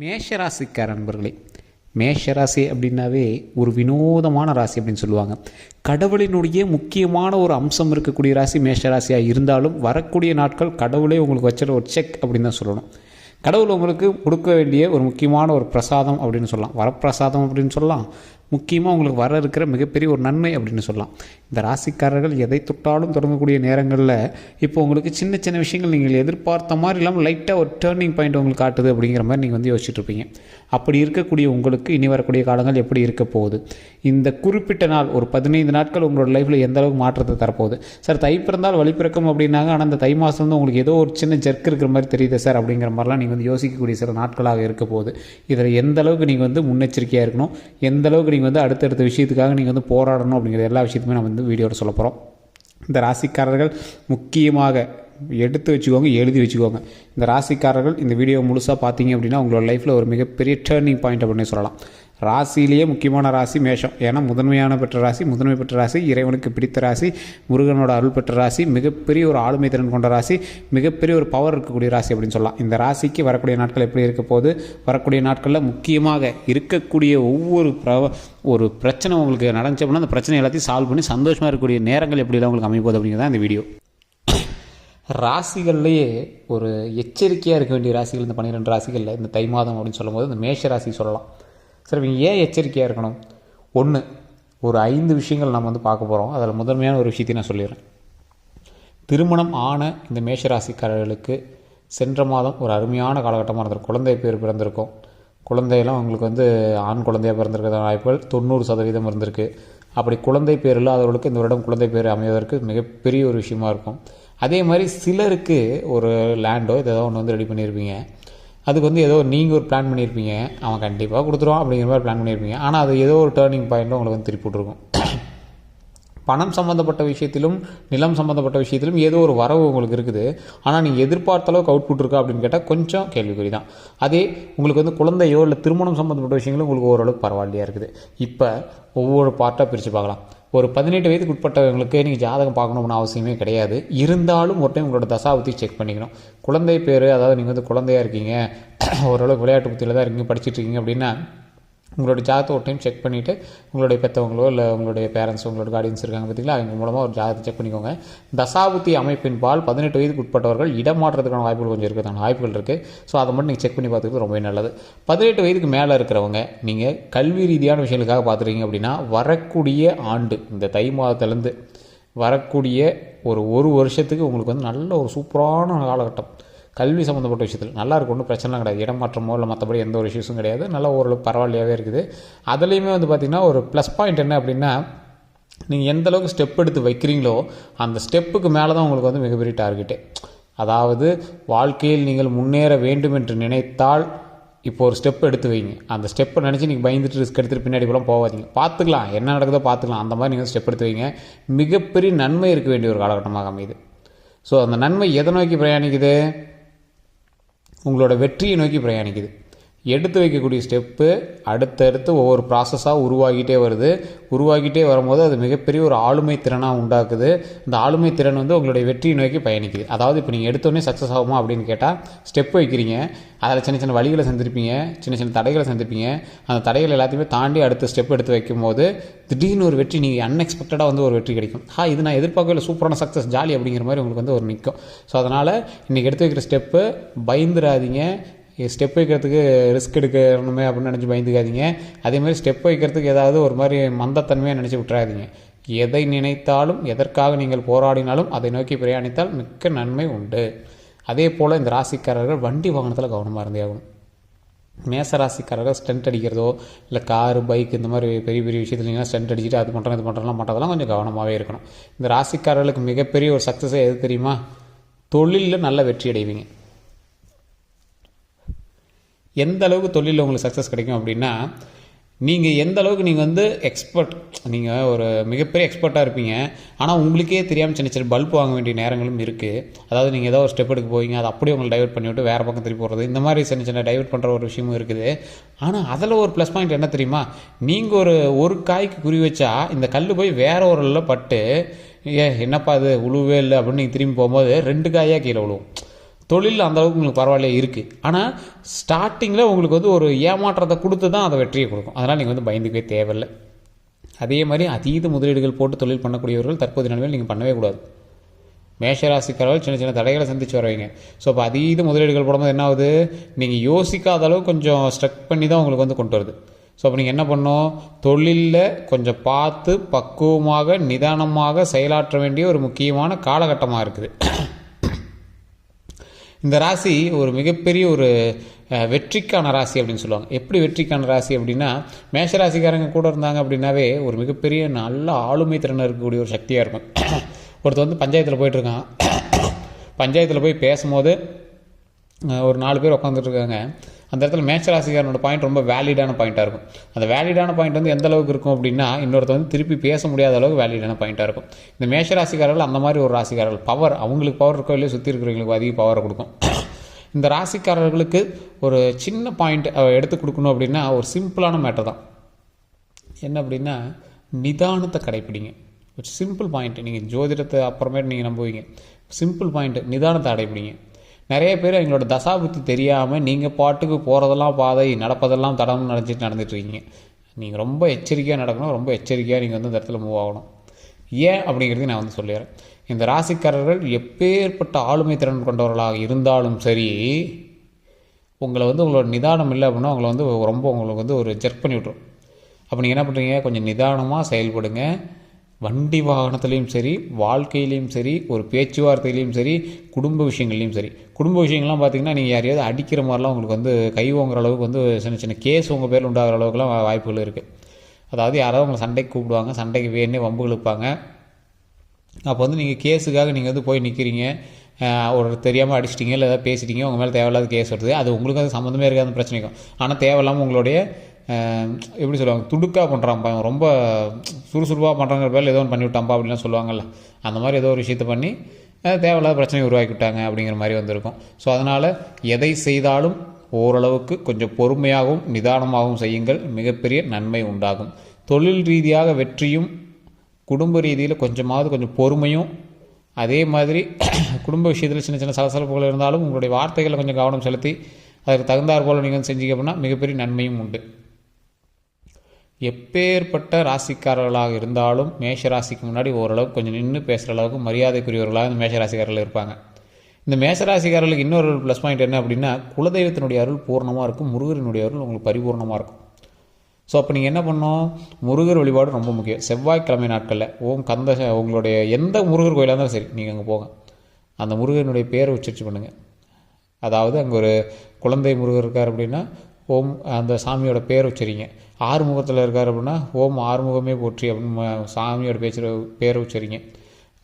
மேஷராசிக்கார நண்பர்களே மேஷராசி அப்படின்னாவே ஒரு வினோதமான ராசி அப்படின்னு சொல்லுவாங்க. கடவுளினுடைய முக்கியமான ஒரு அம்சம் இருக்கக்கூடிய ராசி மேஷராசியாக இருந்தாலும் வரக்கூடிய நாட்கள் கடவுளே உங்களுக்கு வச்சிட ஒரு செக் அப்படின்னு தான் சொல்லணும். கடவுள் உங்களுக்கு கொடுக்க வேண்டிய ஒரு முக்கியமான ஒரு பிரசாதம் அப்படின்னு சொல்லலாம். வரப்பிரசாதம் அப்படின்னு சொல்லலாம். முக்கியமாக உங்களுக்கு வர இருக்கிற மிகப்பெரிய ஒரு நன்மை அப்படின்னு சொல்லலாம். இந்த ராசிக்காரர்கள் எதை தொட்டாலும் தொடங்கக்கூடிய நேரங்களில் இப்போ உங்களுக்கு சின்ன சின்ன விஷயங்கள் நீங்கள் எதிர்பார்த்த மாதிரி இல்லாமல் லைட்டாக ஒரு டேர்னிங் பாயிண்ட் உங்களுக்கு காட்டுது அப்படிங்கிற மாதிரி நீங்கள் வந்து யோசிச்சுட்டு இருப்பீங்க. அப்படி இருக்கக்கூடிய உங்களுக்கு இனி வரக்கூடிய காலங்கள் எப்படி இருக்க போகுது? இந்த குறிப்பிட்ட நாள் ஒரு பதினைந்து நாட்கள் உங்களோட லைஃப்பில் எந்த அளவுக்கு மாற்றத்தை தரப்போகுது? சார் தை பிறந்தால் வழி பிறக்கும் அப்படின்னாங்க ஆனால் அந்த தை மாதம் வந்து உங்களுக்கு ஏதோ ஒரு சின்ன ஜர்க் இருக்கிற மாதிரி தெரியுது சார் அப்படிங்கிற மாதிரிலாம் நீங்கள் வந்து யோசிக்கக்கூடிய சில நாட்களாக இருக்க போகுது. இதில் எந்த அளவுக்கு நீங்கள் வந்து முன்னெச்சரிக்கையாக இருக்கணும்? எந்த அளவுக்கு நீங்கள் வந்து அடுத்தடுத்த விஷயத்துக்காக நீங்கள் வந்து போராடணும் அப்படிங்கிற எல்லா விஷயத்தையுமே நம்ம வந்து வீடியோவில் சொல்ல போகிறோம் இந்த ராசிக்காரர்கள் முக்கியமாக எடுத்து வச்சுக்கோங்க எழுதி வச்சுக்கோங்க. இந்த ராசிக்காரர்கள் இந்த வீடியோ முழுசாக பார்த்தீங்க அப்படின்னா உங்களோட லைஃப்பில் ஒரு மிகப்பெரிய டேர்னிங் பாயிண்ட் அப்படின்னு சொல்லலாம். ராசியிலேயே முக்கியமான ராசி மேஷம். ஏன்னா முதன்மையான பெற்ற ராசி முதன்மை பெற்ற ராசி இறைவனுக்கு பிடித்த ராசி முருகனோட அருள் பெற்ற ராசி மிகப்பெரிய ஒரு ஆளுமை திறன் கொண்ட ராசி மிகப்பெரிய ஒரு பவர் இருக்கக்கூடிய ராசி அப்படின்னு சொல்லலாம். இந்த ராசிக்கு வரக்கூடிய நாட்கள் எப்படி இருக்க போது வரக்கூடிய நாட்களில் முக்கியமாக இருக்கக்கூடிய ஒவ்வொரு பிரவ ஒரு பிரச்சனை உங்களுக்கு நடந்துச்சு அப்படின்னா அந்த பிரச்சனை எல்லாத்தையும் சால்வ் பண்ணி சந்தோஷமாக இருக்கக்கூடிய நேரங்கள் எப்படிலாம் உங்களுக்கு அமைப்போகுது அப்படிங்கிறத இந்த வீடியோ ராசிகள்லேயே ஒரு எச்சரிக்கையாக இருக்க வேண்டிய ராசிகள் இந்த பன்னிரெண்டு ராசிகளில் இந்த தை மாதம் அப்படின்னு சொல்லும்போது இந்த மேஷ ராசி சொல்லலாம். சரி இவங்க ஏன் எச்சரிக்கையாக இருக்கணும்? ஒன்று ஒரு ஐந்து விஷயங்கள் நம்ம வந்து பார்க்க போகிறோம் அதில் முதன்மையான ஒரு விஷயத்தையும் நான் சொல்லிடுறேன். திருமணம் ஆன இந்த மேஷராசிக்காரர்களுக்கு சென்ற மாதம் ஒரு அருமையான காலகட்டமாக இருந்திருக்கும். குழந்தை பேர் பிறந்திருக்கும். குழந்தையெல்லாம் உங்களுக்கு வந்து ஆண் குழந்தையாக பிறந்திருக்கிற வாய்ப்புகள் தொண்ணூறு சதவீதம் இருந்திருக்கு. அப்படி குழந்தை பேர் இல்லாதவர்களுக்கு இந்த வருடம் குழந்தை பேர் அமைவதற்கு மிகப்பெரிய ஒரு விஷயமா இருக்கும். அதே மாதிரி சிலருக்கு ஒரு லேண்டோ ஏதோ ஒன்று வந்து ரெடி பண்ணியிருப்பீங்க அதுக்கு வந்து ஏதோ நீங்கள் ஒரு பிளான் பண்ணியிருப்பீங்க அவன் கண்டிப்பாக கொடுத்துருவான் அப்படிங்கிற மாதிரி பிளான் பண்ணியிருப்பீங்க ஆனால் அது ஏதோ ஒரு டேர்னிங் பாயிண்ட்டில் உங்களுக்கு வந்து திருப்பி விட்ருக்கும் பணம் சம்மந்தப்பட்ட விஷயத்திலும் நிலம் சம்மந்தப்பட்ட விஷயத்திலும் ஏதோ ஒரு வரவு உங்களுக்கு இருக்குது. ஆனால் நீங்கள் எதிர்பார்த்த அளவுக்கு அவுட்புட் இருக்கா அப்படின்னு கேட்டால் கொஞ்சம் கேள்விக்குறி தான் அதே உங்களுக்கு வந்து குழந்தையோ இல்லை திருமணம் சம்மந்தப்பட்ட விஷயங்களும் உங்களுக்கு ஓரளவுக்கு பரவாயில்லையா இருக்குது. இப்போ ஒவ்வொரு பார்ட்டாக பிரித்து பார்க்கலாம். ஒரு பதினெட்டு வயதுக்கு உட்பட்டவங்களுக்கு நீங்கள் ஜாதகம் பார்க்கணும்னு அவசியமே கிடையாது. இருந்தாலும் ஒரு டைம் உங்களோட தசாபத்தி செக் பண்ணிக்கணும். குழந்தை பேர் அதாவது நீங்கள் வந்து குழந்தையாக இருக்கீங்க ஓரளவுக்கு விளையாட்டு புத்தியில் தான் இருக்கீங்க படிச்சுட்டு இருக்கீங்க அப்படின்னா உங்களுடைய ஜாதகத்தை ஒரு டைம் செக் பண்ணிவிட்டு உங்களுடைய பெற்றவங்களோ இல்லை உங்களுடைய பேரண்ட்ஸ் உங்களோட கார்டியன்ஸ் இருக்காங்க பார்த்தீங்களா? அவங்க மூலமாக ஒரு ஜாதகத்தை செக் பண்ணிக்கோங்க. தசாபுத்தி அமைப்பின் பால் பதினெட்டு வயதுக்கு உட்பட்டவர்கள் இடம் மாற்றத்துக்கான வாய்ப்புகள் கொஞ்சம் இருக்கிறதான வாய்ப்புகள் இருக்குது ஸோ அதை மட்டும் நீங்கள் செக் பண்ணி பார்த்துக்கிறது ரொம்பவே நல்லது. பதினெட்டு வயதுக்கு மேலே இருக்கிறவங்க நீங்கள் கல்வி ரீதியான விஷயங்களுக்காக பார்த்துருக்கீங்க அப்படின்னா வரக்கூடிய ஆண்டு இந்த தை மாதத்துலேருந்து வரக்கூடிய ஒரு ஒரு வருஷத்துக்கு உங்களுக்கு வந்து நல்ல ஒரு சூப்பரான காலகட்டம். கல்வி சம்மந்தப்பட்ட விஷயத்தில் நல்லா இருக்கும் ஒன்றும் பிரச்சனை கிடையாது. இடம் இல்லை மற்றபடி எந்த ஒரு இஷ்யூஸும் கிடையாது. நல்லா ஓரளவுக்கு பரவாயில்லையாகவே இருக்குது. அதுலேயுமே வந்து பார்த்திங்கன்னா ஒரு ப்ளஸ் பாயிண்ட் என்ன அப்படின்னா நீங்கள் எந்த அளவுக்கு ஸ்டெப் எடுத்து வைக்கிறீங்களோ அந்த ஸ்டெப்புக்கு மேலே தான் உங்களுக்கு வந்து மிகப்பெரிய டார்கெட்டு அதாவது வாழ்க்கையில் நீங்கள் முன்னேற வேண்டும் என்று நினைத்தால் இப்போ ஒரு ஸ்டெப் எடுத்து வைங்க. அந்த ஸ்டெப்பை நினச்சி நீங்கள் பயந்துட்டு ரிஸ்க் எடுத்துகிட்டு பின்னாடி கூட போகாதீங்க. பார்த்துக்கலாம் என்ன நடக்குதோ பார்த்துக்கலாம் அந்த மாதிரி நீங்கள் ஸ்டெப் எடுத்து வைங்க. மிகப்பெரிய நன்மை இருக்க வேண்டிய ஒரு காலகட்டமாக அமையுது. ஸோ அந்த நன்மை எதை நோக்கி பிரயாணிக்குது? உங்களோட வெற்றியை நோக்கி பிரயாணிக்குது. எடுத்து வைக்கக்கூடிய ஸ்டெப்பு அடுத்தடுத்து ஒவ்வொரு ப்ராசஸாக உருவாகிட்டே வருது. உருவாகிட்டே வரும்போது அது மிகப்பெரிய ஒரு ஆளுமை திறனாக உண்டாக்குது. இந்த ஆளுமை திறன் வந்து உங்களுடைய வெற்றியை நோக்கி பயணிக்குது. அதாவது இப்போ நீங்கள் எடுத்தோடனே சக்ஸஸ் ஆகுமா அப்படின்னு கேட்டால் ஸ்டெப் வைக்கிறீங்க. அதில் சின்ன சின்ன வழிகளை சந்திருப்பீங்க. சின்ன சின்ன தடைகளை சந்திப்பீங்க. அந்த தடைகள் எல்லாத்தையுமே தாண்டி அடுத்த ஸ்டெப் எடுத்து வைக்கும்போது திடீர்னு ஒரு வெற்றி நீங்கள் அன்எக்ஸ்பெக்டடாக வந்து ஒரு வெற்றி கிடைக்கும். ஹா இது நான் எதிர்பார்க்கல சூப்பரான சக்ஸஸ் ஜாலி அப்படிங்கிற மாதிரி உங்களுக்கு வந்து ஒரு நிற்கும் ஸோ அதனால் இன்றைக்கி எடுத்து வைக்கிற ஸ்டெப்பு பயந்துராதீங்க. ஸ்டெப் வைக்கிறதுக்கு ரிஸ்க் எடுக்கணுமே அப்படின்னு நினச்சி பயந்துக்காதீங்க. அதேமாதிரி ஸ்டெப் வைக்கிறதுக்கு ஏதாவது ஒரு மாதிரி மந்தத்தன்மையாக நினச்சி விட்டுறாதீங்க. எதை நினைத்தாலும் எதற்காக நீங்கள் போராடினாலும் அதை நோக்கி பிரயாணித்தால் மிக்க நன்மை உண்டு. அதே போல் இந்த ராசிக்காரர்கள் வண்டி வாகனத்தில் கவனமாக இருந்தே ஆகணும். மேச ராசிக்காரர்கள் ஸ்டென்ட் அடிக்கிறதோ இல்லை காரு பைக் இந்த மாதிரி பெரிய பெரிய விஷயத்துல நீங்கள் ஸ்டென்ட் அடிச்சுட்டு அது பண்ணுறோம் இது பண்ணுறோம்லாம் பண்ணுறதெல்லாம் கொஞ்சம் கவனமாகவே இருக்கணும். இந்த ராசிக்காரர்களுக்கு மிகப்பெரிய ஒரு சக்ஸஸே எது தெரியுமா? தொழிலில் நல்ல வெற்றி அடைவீங்க. எந்த அளவுக்கு தொழிலில் உங்களுக்கு சக்ஸஸ் கிடைக்கும் அப்படின்னா நீங்கள் எந்த அளவுக்கு நீங்கள் வந்து எக்ஸ்பர்ட் நீங்கள் ஒரு மிகப்பெரிய எக்ஸ்பர்ட்டாக இருப்பீங்க. ஆனால் உங்களுக்கே தெரியாமல் சின்ன சின்ன பல்ப் வாங்க வேண்டிய நேரங்களும் இருக்குது அதாவது நீங்கள் ஏதோ ஒரு ஸ்டெப் எடுக்க போவீங்க அதை அப்படியே உங்களை டைவர்ட் பண்ணிவிட்டு வேறு பக்கம் திருப்பி போகிறது இந்த மாதிரி சின்ன சின்ன டைவர்ட் பண்ணுற ஒரு விஷயமும் இருக்குது. ஆனால் அதில் ஒரு ப்ளஸ் பாயிண்ட் என்ன தெரியுமா? நீங்கள் ஒரு ஒரு காய்க்கு குறி வச்சா இந்த கல் போய் வேறு ஒரு பட்டு ஏ என்னப்பா அது உழுவே இல்லை. அப்படின்னு நீங்கள் திரும்பி போகும்போது ரெண்டு காயாக கீழே விழுவும் தொழில் அந்தளவுக்கு உங்களுக்கு பரவாயில்ல இருக்குது ஆனால் ஸ்டார்டிங்கில் உங்களுக்கு வந்து ஒரு ஏமாற்றத்தை கொடுத்து தான் அதை வெற்றியை கொடுக்கும். அதனால் நீங்கள் வந்து பயந்துக்கவே தேவையில்லை. அதே மாதிரி அதீத முதலீடுகள் போட்டு தொழில் பண்ணக்கூடியவர்கள் தற்போதைய நிலைமையில் நீங்கள் பண்ணவே கூடாது. மேஷராசிக்காரர்கள் சின்ன சின்ன தடைகளை சந்திச்சு வருவீங்க. ஸோ அப்போ அதீத முதலீடுகள் போடும்போது என்ன ஆகுது? நீங்கள் யோசிக்காத அளவு கொஞ்சம் ஸ்ட்ரக் பண்ணி தான் உங்களுக்கு வந்து கொண்டு வருது. ஸோ அப்போ நீங்கள் என்ன பண்ணோம் தொழிலில் கொஞ்சம் பார்த்து பக்குவமாக நிதானமாக செயலாற்ற வேண்டிய ஒரு முக்கியமான காலகட்டமாக இருக்குது. இந்த ராசி ஒரு மிகப்பெரிய ஒரு வெற்றிக்கான ராசி அப்படின்னு சொல்லுவாங்க. எப்படி வெற்றிக்கான ராசி அப்படின்னா மேஷ ராசிக்காரங்க கூட இருந்தாங்க அப்படின்னாவே ஒரு மிகப்பெரிய நல்ல ஆளுமை திறன் இருக்கக்கூடிய ஒரு சக்தியாக இருக்கும். ஒருத்தர் வந்து பஞ்சாயத்தில் போயிட்டுருக்கான் பஞ்சாயத்தில் போய் பேசும்போது ஒரு நாலு பேர் உட்காந்துட்ருக்காங்க அந்த இடத்துல மேச்சராசிக்காரனோட பாயிண்ட் ரொம்ப வேலிடான பாயிண்ட்டாக இருக்கும். அந்த வேலிடான பாயிண்ட் வந்து எந்த அளவுக்கு இருக்கும் அப்படின்னா இன்னொருத்த வந்து திருப்பி பேச முடியாத அளவுக்கு வேலிடான பாயிண்ட்டாக இருக்கும். இந்த மேஷராசிக்காரர்கள் அந்த மாதிரி ஒரு ராசிக்காரர்கள். பவர் அவங்களுக்கு பவர் இருக்கோ இல்லையோ சுற்றி இருக்கிறவங்களுக்கு அதிக பவரை கொடுக்கும். இந்த ராசிக்காரர்களுக்கு ஒரு சின்ன பாயிண்ட் எடுத்து கொடுக்கணும் அப்படின்னா ஒரு சிம்பிளான மேட்டர் தான். என்ன அப்படின்னா நிதானத்தை கடைப்பிடிங்க. ஒரு சிம்பிள் பாயிண்ட் நீங்கள் ஜோதிடத்தை அப்புறமேட்டு நீங்கள் நம்புவீங்க. சிம்பிள் பாயிண்ட் நிதானத்தை அடைப்பிடிங்க. நிறைய பேர் எங்களோட தசாபுத்தி தெரியாமல் நீங்கள் பாட்டுக்கு போகிறதெல்லாம் பாதை நடப்பதெல்லாம் தடம் நடந்துட்டு நடந்துட்டுருக்கீங்க நீங்கள் ரொம்ப எச்சரிக்கையாக நடக்கணும் ரொம்ப எச்சரிக்கையாக நீங்கள் வந்து இந்த இடத்துல மூவ் ஆகணும். ஏன் அப்படிங்கிறதையும் நான் வந்து சொல்லிடுறேன். இந்த ராசிக்காரர்கள் எப்பேற்பட்ட ஆளுமை திறன் கொண்டவர்களாக இருந்தாலும் சரி உங்களை வந்து உங்களோட நிதானம் இல்லை அப்படின்னா உங்களை வந்து ரொம்ப உங்களுக்கு வந்து ஒரு ஜெர்க் பண்ணி விட்ரும் அப்போ நீங்கள் என்ன பண்ணுறீங்க கொஞ்சம் நிதானமாக செயல்படுங்க. வண்டி வாகனத்துலேயும் சரி வாழ்க்கையிலையும் சரி ஒரு பேச்சுவார்த்தையிலையும் சரி குடும்ப விஷயங்கள்லையும் சரி. குடும்ப விஷயங்கள்லாம் பார்த்தீங்கன்னா நீங்கள் யாரையாவது அடிக்கிற மாதிரிலாம் உங்களுக்கு வந்து கை ஓங்குற அளவுக்கு வந்து சின்ன சின்ன கேஸ் உங்கள் பேரில் உண்டாகிற அளவுக்குலாம் வாய்ப்புகள் இருக்குது அதாவது யாராவது உங்களை சண்டைக்கு கூப்பிடுவாங்க சண்டைக்கு வேணே வம்பு இழுப்பாங்க அப்போ வந்து நீங்கள் கேஸுக்காக நீங்கள் வந்து போய் நிற்கிறீங்க ஒரு தெரியாமல் அடிச்சிட்டிங்க இல்லை ஏதாவது பேசிட்டீங்க உங்கள் மேலே தேவையில்லாத கேஸ் வருது. அது உங்களுக்கு அது சம்மந்தமே இருக்காது பிரச்சனைக்கும் ஆனால் தேவையில்லாமல் உங்களுடைய எப்படி சொல்லுவாங்க துடுக்காக பண்ணுறான்ப்பா இவன். ரொம்ப சுறுசுறுப்பாக பண்ணுறாங்கிற பேரில் ஏதோ ஒன்று பண்ணி விட்டான்ப்பா அப்படின்லாம் சொல்லுவாங்கல்ல. அந்த மாதிரி ஏதோ ஒரு விஷயத்தை பண்ணி தேவையில்லாத பிரச்சனையை உருவாக்கி விட்டாங்க அப்படிங்கிற மாதிரி வந்திருக்கும். ஸோ அதனால் எதை செய்தாலும் ஓரளவுக்கு கொஞ்சம் பொறுமையாகவும் நிதானமாகவும் செய்யுங்கள். மிகப்பெரிய நன்மை உண்டாகும். தொழில் ரீதியாக வெற்றியும் குடும்ப ரீதியில் கொஞ்சமாவது கொஞ்சம் பொறுமையும் அதே மாதிரி குடும்ப விஷயத்தில் சின்ன சின்ன சலசலப்புகள் இருந்தாலும் உங்களுடைய வார்த்தைகளை கொஞ்சம் கவனம் செலுத்தி அதற்கு தகுந்தாற் போல் நீங்கள் செஞ்சீங்க அப்படின்னா மிகப்பெரிய நன்மையும் உண்டு. எப்பேற்பட்ட ராசிக்காரர்களாக இருந்தாலும் மேஷ ராசிக்கு முன்னாடி ஓரளவுக்கு கொஞ்சம் நின்று பேசுகிற அளவுக்கு மரியாதைக்குரியவர்களாக இந்த மேஷ ராசிக்காரர்கள் இருப்பாங்க. இந்த மேஷ ராசிக்காரர்களுக்கு இன்னொரு ப்ளஸ் பாயிண்ட் என்ன அப்படின்னா குலதெய்வத்தினுடைய அருள் பூர்ணமாக இருக்கும் முருகரினுடைய அருள் உங்களுக்கு பரிபூர்ணமாக இருக்கும். ஸோ அப்போ நீங்கள் என்ன பண்ணோம் முருகர் வழிபாடு ரொம்ப முக்கியம். செவ்வாய்க்கிழமை நாட்களில் ஓம் கந்த உங்களுடைய எந்த முருகர் கோயிலாக இருந்தாலும் சரி நீங்கள் அங்கே போங்க. அந்த முருகனுடைய பேரை உச்சரிச்சு பண்ணுங்கள் அதாவது அங்கே ஒரு குழந்தை முருகர் இருக்கார் அப்படின்னா ஓம் அந்த சாமியோட பேர் உச்சரிங்க. ஆறுமுகத்தில் இருக்கார் அப்படின்னா ஓம் ஆறுமுகமே போற்றி அப்படின்னு சாமியோட பேச்சு பேர் உச்சரிங்க.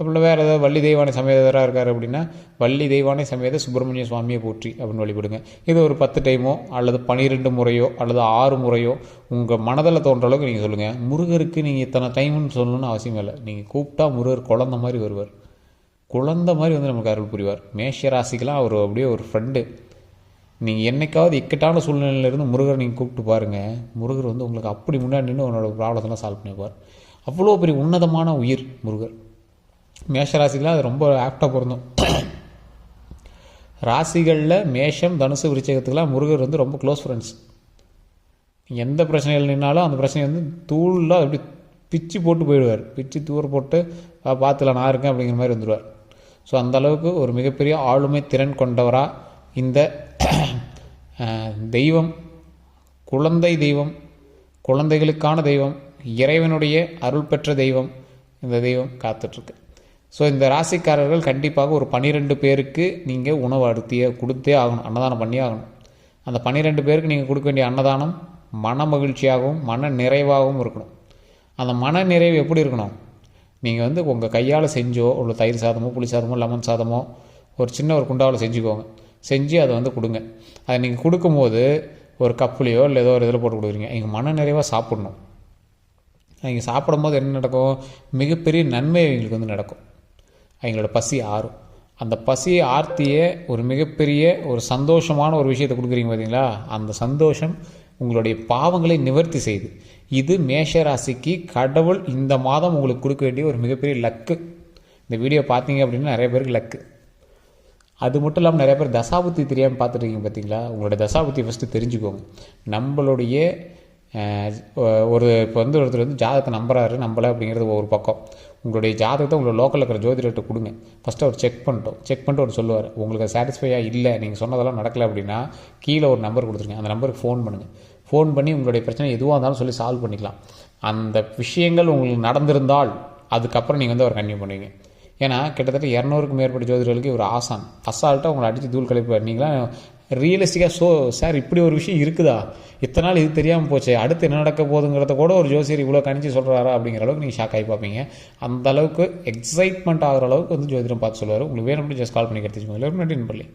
அப்புறம் வேறு ஏதாவது வள்ளி தெய்வானை சமேதராக இருக்கார் அப்படின்னா வள்ளி தெய்வானை சமேத சுப்பிரமணிய சுவாமியை போற்றி அப்படின்னு வழிபடுங்க. இது ஒரு பத்து டைமோ அல்லது பன்னிரெண்டு முறையோ அல்லது ஆறு முறையோ உங்கள் மனதில் தோன்ற அளவுக்கு நீங்கள் சொல்லுங்கள் முருகருக்கு நீங்கள் இத்தனை டைம்னு சொல்லணும்னு அவசியம் இல்லை. நீங்கள் கூப்பிட்டா முருகர் குழந்த மாதிரி வருவார். குழந்த மாதிரி வந்து நமக்கு அருள் புரிவார். மேஷ ராசிக்கெலாம் அவர் அப்படியே ஒரு ஃப்ரெண்டு நீங்கள் என்னைக்காவது இக்கட்டான சூழ்நிலையிலேருந்து முருகரை நீங்கள் கூப்பிட்டு பாருங்கள் முருகர் வந்து உங்களுக்கு அப்படி முன்னாடி நின்று உன்னோட ப்ராப்ளத்தெல்லாம் சால்வ் பண்ணிப்பார். அவ்வளோ பெரிய உன்னதமான உயிர் முருகர். மேஷ அது ரொம்ப ஆப்டாக பிறந்தோம் ராசிகளில் மேஷம் தனுசு விருச்சகத்துக்கெல்லாம் முருகர் வந்து ரொம்ப க்ளோஸ் ஃப்ரெண்ட்ஸ் எந்த பிரச்சனையில் நின்னாலும் அந்த பிரச்சனையை வந்து தூளாக அப்படி பிச்சு போட்டு போயிடுவார். பிச்சு தூர போட்டு பார்த்துல பார்த்துக்கலாம் நான் இருக்கேன் அப்படிங்கிற மாதிரி வந்துடுவார் ஸோ அந்தளவுக்கு ஒரு மிகப்பெரிய ஆளுமை திறன் கொண்டவராக இந்த தெய்வம் குழந்தை தெய்வம் குழந்தைகளுக்கான தெய்வம் இறைவனுடைய அருள் பெற்ற தெய்வம் இந்த தெய்வம் காத்துட்ருக்கு. ஸோ இந்த ராசிக்காரர்கள் கண்டிப்பாக ஒரு பன்னிரெண்டு பேருக்கு நீங்கள் உணவு அடுத்தியே கொடுத்தே ஆகணும் அன்னதானம் பண்ணியே ஆகணும். அந்த பன்னிரெண்டு பேருக்கு நீங்கள் கொடுக்க வேண்டிய அன்னதானம் மன மகிழ்ச்சியாகவும் மன நிறைவாகவும் இருக்கணும். அந்த மன நிறைவு எப்படி இருக்கணும்? நீங்கள் வந்து உங்கள் கையால் செஞ்சோ ஒரு தயிர் சாதமோ புளி சாதமோ லெமன் சாதமோ ஒரு சின்ன ஒரு குண்டாவில் செஞ்சுக்கோங்க. செஞ்சு அதை வந்து கொடுங்க. அதை நீங்கள் கொடுக்கும்போது ஒரு கப்புலையோ இல்லை ஏதோ ஒரு இதில் போட்டு கொடுக்குறீங்க. எங்கள் மன நிறைவாக சாப்பிடணும். அவங்க சாப்பிடும்போது என்ன நடக்கும்? மிகப்பெரிய நன்மை அவங்களுக்கு வந்து நடக்கும். அவங்களோட பசி ஆறும். அந்த பசியை ஆர்த்திய ஒரு மிகப்பெரிய ஒரு சந்தோஷமான ஒரு விஷயத்தை கொடுக்குறீங்க பார்த்தீங்களா? அந்த சந்தோஷம் உங்களுடைய பாவங்களை நிவர்த்தி செய்து. இது மேஷ ராசிக்கு கடவுள் இந்த மாதம் உங்களுக்கு கொடுக்க வேண்டிய ஒரு மிகப்பெரிய லக்கு. இந்த வீடியோ பார்த்தீங்க அப்படின்னா நிறைய பேருக்கு லக்கு. அது மட்டும் இல்லாமல் நிறைய பேர் தசாபுத்தி தெரியாமல் பார்த்துருக்கீங்க பார்த்தீங்களா உங்களோட தசாபுத்தி ஃபஸ்ட்டு தெரிஞ்சுக்கோங்க. நம்மளுடைய ஒரு இப்போ வந்து ஒருத்தர் வந்து ஜாதகத்தை நம்புறாரு நம்பலை அப்படிங்கிறது ஒரு பக்கம். உங்களுடைய ஜாதகத்தை உங்களோட லோக்கலில் இருக்கிற ஜோதிடர்கிட்ட கொடுங்க. ஃபஸ்ட்டு அவர் செக் பண்ணிட்டோம். செக் பண்ணிட்டு அவர் சொல்லுவார் உங்களுக்கு சாட்டிஸ்ஃபையாக இல்லை? நீங்கள் சொன்னதெல்லாம் நடக்கலை அப்படின்னா கீழே ஒரு நம்பர் கொடுத்துருங்க. அந்த நம்பருக்கு ஃபோன் பண்ணுங்கள் ஃபோன் பண்ணி உங்களுடைய பிரச்சனை எதுவாக இருந்தாலும் சொல்லி சால்வ் பண்ணிக்கலாம். அந்த விஷயங்கள் உங்களுக்கு நடந்திருந்தால் அதுக்கப்புறம் நீங்கள் வந்து அவர் கன்டினியூ பண்ணுவீங்க. ஏன்னா கிட்டத்தட்ட இரநூறுக்கும் மேற்பட்ட ஜோதிடர்களுக்கு ஒரு ஆசான். அசால்ட்டாக உங்களை அடித்து தூள் கழிப்பு நீங்களாம் ரியலிஸ்டிக்காக ஸோ சார் இப்படி ஒரு விஷயம் இருக்குதா? இத்தனை நாள் இது தெரியாமல் போச்சு. அடுத்து என்ன நடக்க போகுதுங்கிறத கூட ஒரு ஜோசியர் இவ்வளோ கணிச்சு சொல்கிறாரா அப்படிங்கிற அளவுக்கு நீங்கள் ஷாக் ஆகி பார்ப்பீங்க. அந்த அளவுக்கு எக்ஸைட்மெண்ட் ஆகிற அளவுக்கு வந்து ஜோதிடம் பார்த்து சொல்லுவார். உங்களுக்கு வேணும் ஜஸ்ட் கால் பண்ணி கிடைச்சிக்கோங்க எல்லாரும் நன்றி நண்பர்களே.